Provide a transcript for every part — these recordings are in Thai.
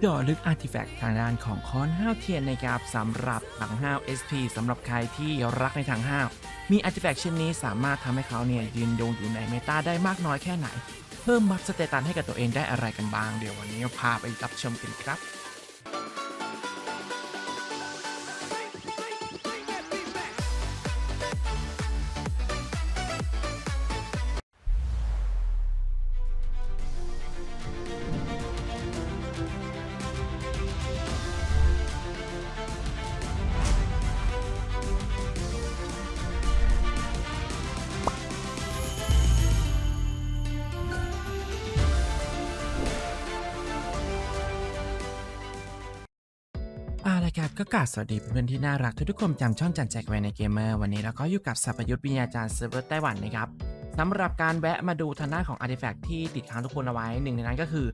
เจาะลึกอาร์ติแฟกต์ทางด้านของคอนห้าวเทียนนะครับสำหรับถังห้าว SP สำหรับใครที่รักในถังห้าว มีอาร์ติแฟกต์ชิ้นนี้สามารถทำให้เขาเนี่ยยืนยงอยู่ในเมตาได้มากน้อยแค่ไหน เพิ่มบัฟสเตตันให้กับตัวเองได้อะไรกันบ้าง เดี๋ยววันนี้พาไปรับชมกันครับ ละครับก็กราบสวัสดีเพื่อนๆที่น่ารักทุกๆคนจำช่องจันแจกไว้ในเกมเมอร์วันนี้เราก็อยู่กับสัพยุทธวิญญาจารย์เซิร์ฟเวอร์ไต้หวันนะครับสำหรับการแวะมาดูทางด้านของอาร์ติแฟกต์ที่ติดค้างทุกคนเอาไว้หนึ่งในนั้นก็คือ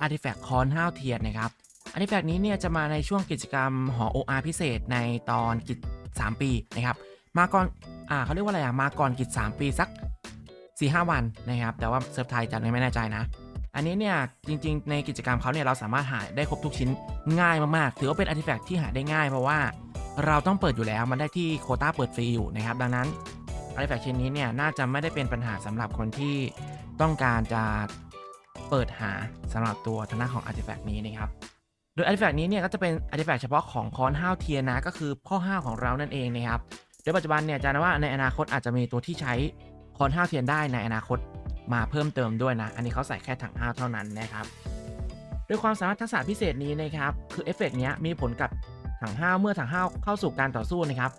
อาร์ติแฟกต์คอนห้าวเทียนนะครับอาร์ติแฟกต์นี้เนี่ยจะมาในช่วงกิจกรรมหอ OR พิเศษในตอนกิจ 3 ปีนะครับมาก่อนอ่าเขาเรียกว่าอะไรอะมาก่อนกิจ 3 ปีสัก4-5 วันนะครับแต่ว่าเซิร์ฟไทยจะไม่แน่ใจนะ อันนี้เนี่ยจริงๆ ในกิจกรรมเขาเนี่ยเราสามารถหาได้ครบทุกชิ้นง่ายมากๆ ถือว่าเป็นอาร์ติแฟกต์ที่หาได้ง่ายเพราะว่าเราต้องเปิดอยู่แล้วมันได้ที่โคต้าเปิดฟรีอยู่นะครับ ดังนั้นอาร์ติแฟกต์ชิ้นนี้เนี่ยน่าจะไม่ได้เป็นปัญหาสำหรับคนที่ต้องการจะเปิดหาสำหรับตัวทางด้าของอาร์ติแฟกต์นี้นะครับ โดยอาร์ติแฟกต์นี้เนี่ยก็จะเป็นอาร์ติแฟกต์เฉพาะของคอนห้าวเทียนะก็คือพ่อห้าวของเรานั่นเองนะครับโดยปัจจุบันเนี่ยจะนะว่าในอนาคตอาจจะมีตัวที่ใช้คอนห้าวเทียนได้ในอนาคต มาเพิ่มเติมด้วยนะ อันนี้เขาใส่แค่ถังห้าวเท่านั้นนะครับดยความสามารถทักษะพิเศษนี้นะครับ คือเอฟเฟกต์นี้มีผลกับถังห้าวเมื่อถังห้าวเข้าสู่การต่อสู้นะครับ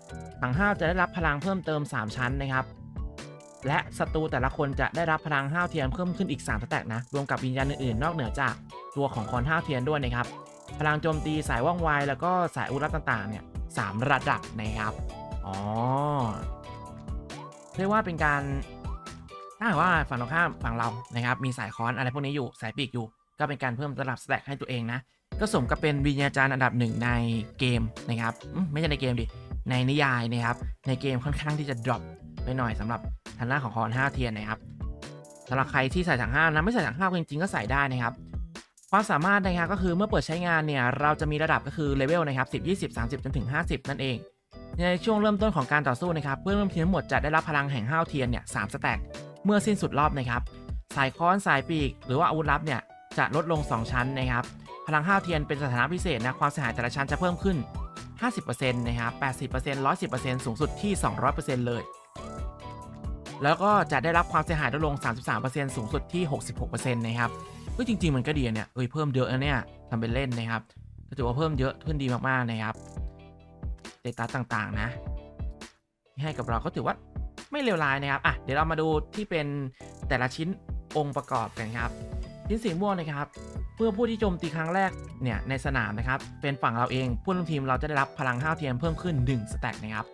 ถังห้าวจะได้รับพลังเพิ่มเติม 3 ชั้นนะครับ และศัตรูแต่ละคนจะได้รับพลังห้าวเทียนเพิ่มขึ้นอีก3สแต็กนะ รวมกับวิญญาณอื่นๆ นอกเหนือจากตัวของคอนห้าวเทียนด้วยนะครับ พลังโจมตีสายว่องไวแล้วก็สายอาวุธลัต่างๆ เนี่ยสามระดับนะครับ อ๋อ เรียกว่าเป็นการ ถ้าหากว่าฝั่งตรงข้ามฝั่งเรานะครับมีสายค้อนอะไรพวกนี้อยู่สายปีกอยู่ ก็เป็นการเพิ่มระดับสแต็กให้ตัวเองนะ ก็สมกับเป็นวิญญาจารย์อันดับหนึ่งในเกมนะครับไม่ใช่ในเกมดิในนิยายนะครับในเกมค่อนข้างที่จะดรอปไปหน่อยสำหรับทางด้านของคอน5เทียนนะครับสำหรับใครที่ใส่ถังห้านะไม่ใส่ถังห้าจริงๆก็ใส่ได้นะครับความสามารถนะครับก็คือเมื่อเปิดใช้งานเนี่ยเราจะมีระดับก็คือเลเวลนะครับ10 20 30จนถึง 50 นั่นเอง ในช่วงเริ่มต้นของการต่อสู้นะครับเพื่อนร่วมทีมทั้งหมดจะได้รับพลังแห่งห้าวเทียนเนี่ยสามสแต็ก เมื่อสิ้นสุดรอบนะครับสายค้อนสายปีก หรือว่าอาวุธลับเนี่ยจะลดลง 2 ชั้นนะครับพลังห้าวเทียนเป็นสถานะพิเศษนะความเสียหายแต่ละชั้นจะเพิ่มขึ้น 50%นะครับ80% 110%สูงสุดที่ 200%เลย แล้วก็จะได้รับความเสียหายลดลง 33%สูงสุดที่ 66%นะครับเฮ้ยจริง ๆ มันก็ดีเนี่ยเอ้ยเพิ่มเยอะนะเนี่ยทำเป็นเล่นนะครับก็ถือว่าเพิ่มเยอะขึ้นดีมากๆนะครับเดต้าต่างๆนะ ที่ให้กับเราก็ถือว่า ไม่เลวร้ายนะครับอะเดี๋ยวเรามาดูที่เป็นแต่ละชิ้นองค์ประกอบกันครับชิ้นสีม่วงนะครับเพื่อผู้ที่โจมตีครั้งแรกเนี่ยในสนามนะครับเป็นฝั่งเราเองผู้ร่วมทีมเราจะได้รับพลังห้าวเทียมเพิ่มขึ้น1สแต็กนะครับ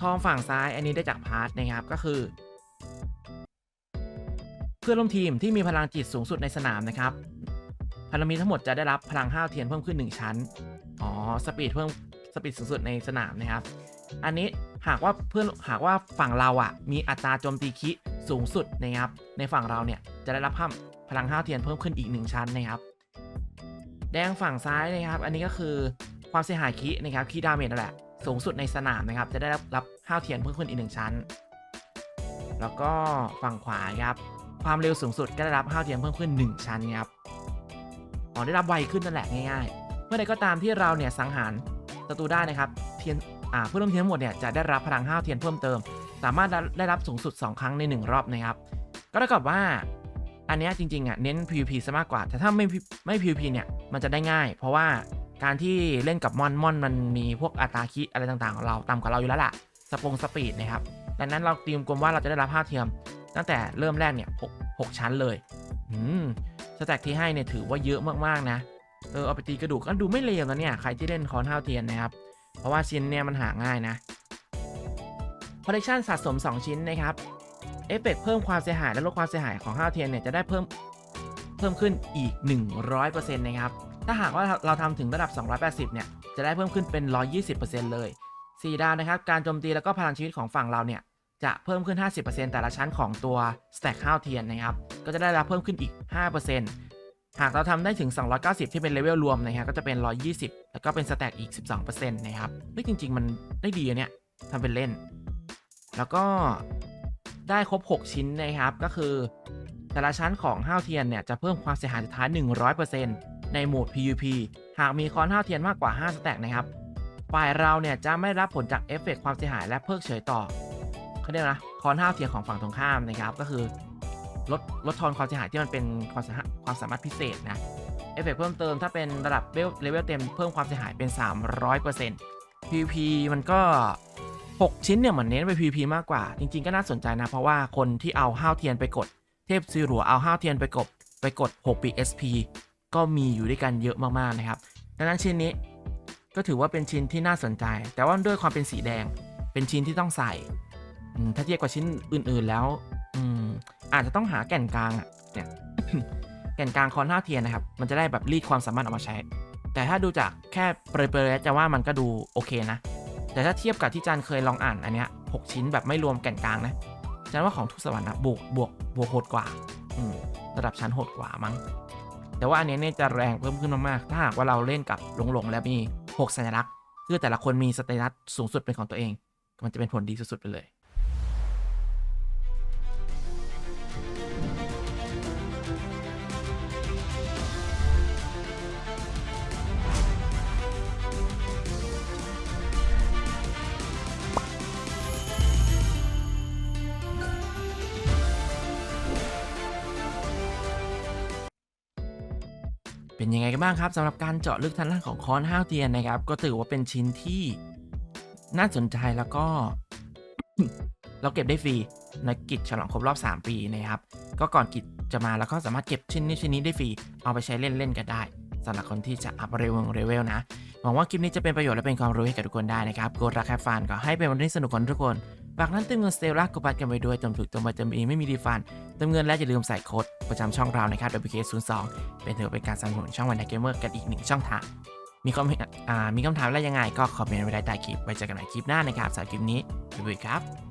ทองฝั่งซ้ายอันนี้ได้จากพาร์ทนะครับก็คือ เพื่อนร่วมทีมที่มีพลังจิตสูงสุดในสนามนะครับพลังมีทั้งหมดจะได้รับพลังห้าวเทียนเพิ่มขึ้น 1 ชั้น อ๋อ สปีดเพิ่ม สปีดสูงสุดในสนามนะครับ อันนี้ หากว่าเพื่อนหากว่าฝั่งเราอะมีอัตราโจมตีคิสูงสุดนะครับในฝั่งเราเนี่ยจะได้รับพลังพลังห้าวเทียนเพิ่มขึ้นอีก 1 ชั้นนะครับแดงฝั่งซ้ายนะครับ อันนี้ก็คือความเสียหายคินะครับคีดาเมจนั่นแหละสูงสุดในสนามนะครับ จะได้รับรับห้าวเทียนเพิ่มขึ้นอีกหนึ่งชั้น แล้วก็ฝั่งขวาครับความเร็วสูงสุดก็ได้รับห้าวเทียนเพิ่มขึ้น 1 ชั้นครับอ๋อได้รับไวขึ้นนั่นแหละง่ายๆ เมื่อใดก็ตามที่เราเนี่ยสังหารศัตรูได้นะครับเทียน อ่าผู้ร่วมทีมทั้งหมดเนี่ยจะได้รับพลังห้าวเทียนเพิ่มเติม สามารถได้รับสูงสุด 2 ครั้งใน 1 รอบนะครับ ก็เท่ากับว่าอันนี้จริงๆอะเน้น PVP ซะมากกว่า แต่ถ้าไม่ไม่ PVP เนี่ยมันจะได้ง่าย เพราะว่าการที่เล่นกับมอนมอนมันมีพวกอัตราคิอะไรต่างๆของเราต่ำกว่าเราอยู่แล้วล่ะสปงสปีดนะครับดังนั้นเราเตรียมกลมว่าเราจะได้รับห้าเทียม ตั้งแต่เริ่มแรกเนี่ยหกหกชั้นเลยอืมสแต็กที่ให้เนี่ยถือว่าเยอะมากๆนะเออเอาไปตีกระดูกก็ดูไม่เลวนะเนี่ยใครที่เล่นคอนห้าวเทียนนะครับ เพราะว่าชิ้นเนี่ยมันหาง่ายนะคอลเลคชันสะสม 2 ชิ้นนะครับเอฟเฟกเพิ่มความเสียหายและลดความเสียหายของห้าวเทียนเนี่ยจะได้เพิ่มเพิ่มขึ้นอีก 100%นะครับ ถ้าหากว่าเราทำถึงระดับ 280 เนี่ย จะได้เพิ่มขึ้นเป็น 120%เลย4ดาวนะครับ การโจมตีแล้วก็พลังชีวิตของฝั่งเราเนี่ย จะเพิ่มขึ้น 50%แต่ละชั้นของตัว Stack ข้าวเทียนนะครับ ก็จะได้รับเพิ่มขึ้นอีก 5% หากเราทำได้ถึง 290 ที่เป็นเลเวลรวมนะครับก็จะเป็น 120 แล้วก็เป็นสแต็กอีก 12%นะครับเฮ้ยจริง ๆ มันได้ดีอะเนี่ยทำเป็นเล่น แล้วก็ได้ครบ 6 ชิ้นนะครับ ก็คือ แต่ละชั้นของห้าวเทียนเนี่ยจะเพิ่มความเสียหายสุดท้าย 100%ในโหมด PVP หากมีคอนห้าวเทียนมากกว่า 5 สแต็กนะครับ ฝ่ายเราเนี่ยจะไม่รับผลจากเอฟเฟกต์ความเสียหายและเพิกเฉยต่อเขาเรียกนะคอนห้าวเทียนของฝั่งตรงข้ามนะครับก็คือ ลดลดทอนความเสียหายที่มันเป็นความสามารถความสามารถพิเศษนะ เอฟเฟกต์เพิ่มเติมถ้าเป็นระดับเลเวลเต็มเพิ่มความเสียหายเป็น 300% PVP มันก็ 6 ชิ้นเนี่ยเหมือนเน้นไป PVP มากกว่า จริง ๆ ก็น่าสนใจนะ เพราะว่าคนที่เอาห้าวเทียนไปกด เทพซีรัวเอาห้าวเทียนไปกดไปกด6ปี SP ก็มีอยู่ด้วยกันเยอะมากๆนะครับ ดังนั้นชิ้นนี้ก็ถือว่าเป็นชิ้นที่น่าสนใจ แต่ว่าด้วยความเป็นสีแดง เป็นชิ้นที่ต้องใส่ ถ้าเทียบกับชิ้นอื่น ๆ แล้ว อาจจะต้องหาแก่นกลางอะเนี่ยแก่นกลางคอนห้าเทียนนะครับ มันจะได้แบบรีดความสามารถออกมาใช้ แต่ถ้าดูจากแค่เปรยๆจะว่ามันก็ดูโอเคนะ แต่ถ้าเทียบกับที่จันเคยลองอ่านอันเนี้ยหกชิ้นแบบไม่รวมแก่นกลางนะจันว่าของทุกสวรรค์นะบวกบวกบวกโหดกว่าอืมระดับชั้นโหดกว่ามั้ง แต่ว่าอันนี้เนี่ยจะแรงเพิ่มขึ้นมากๆ ถ้าหากว่าเราเล่นกับหลงๆ แล้วมี 6 สัญลักษณ์ คือแต่ละคนมีสเตตัสสูงสุดเป็นของตัวเอง มันจะเป็นผลดีสุดๆไปเลย เป็นยังไงกันบ้างครับสำหรับการเจาะลึกทางด้านของคอนห้าวเทียนนะครับ ก็ถือว่าเป็นชิ้นที่น่าสนใจแล้วก็ เราเก็บได้ฟรีในกิจฉลองครบรอบ 3 ปีนะครับ ก็ก่อนกิจจะมาแล้วก็สามารถเก็บชิ้นนี้ชิ้นนี้ได้ฟรีเอาไปใช้เล่นๆกันได้สำหรับคนที่จะอัพเรเวลเรเวลนะหวังว่าคลิปนี้จะเป็นประโยชน์และเป็นความรู้ให้กับทุกคนได้นะครับกดรักแคฟฟันก็ให้เป็นวันที่สนุกของทุกคน ฝากนั้นเติมเงินสเตลล่ากดบัตรกันไปด้วยเติมถูกเติมมาเติมเองไม่มีรีฟันเติมเงินและอย่าลืมใส่โค้ดประจำช่องเรานะครับ WK02 เป็นถือเป็นการสนับสนุนช่องวันไดเกมเมอร์กันอีกหนึ่งช่องทางมีคำมีคำถามอะไรยังไง ก็คอมเมนต์ไว้ได้ใต้คลิปไว้เจอกันใหม่คลิปหน้านะครับสำหรับคลิปนี้บ๊ายบายครับ